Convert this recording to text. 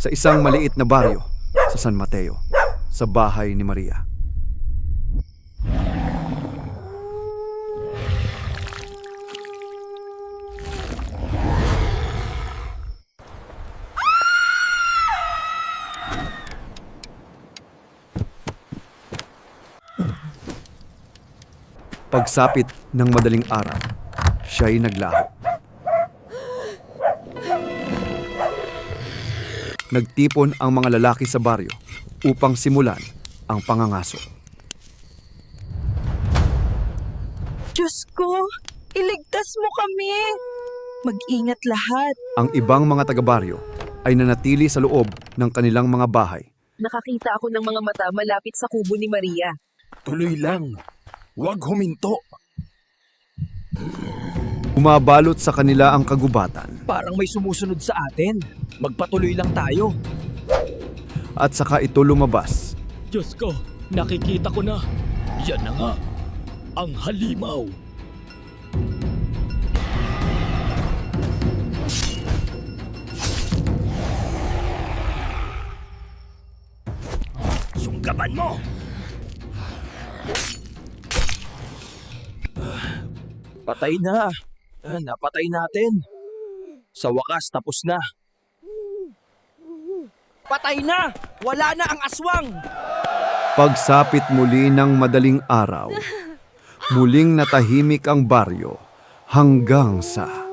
sa isang maliit na baryo sa San Mateo, sa bahay ni Maria. Pagsapit ng madaling araw, siya'y naglaho. Nagtipon ang mga lalaki sa baryo upang simulan ang pangangaso. Diyos ko, iligtas mo kami. Mag-ingat lahat. Ang ibang mga taga-baryo ay nanatili sa loob ng kanilang mga bahay. Nakakita ako ng mga mata malapit sa kubo ni Maria. Tuloy lang. Huwag huminto. Umabalot sa kanila ang kagubatan Parang may sumusunod sa atin. Magpatuloy lang tayo. at saka ito lumabas. Diyos ko, nakikita ko na. Yan na nga. Ang halimaw. Sunggaban mo! Patay na. Ah, napatay natin. Sa wakas, tapos na. Patay na! Wala na ang aswang! Pagsapit muli ng madaling araw, muling natahimik ang baryo hanggang sa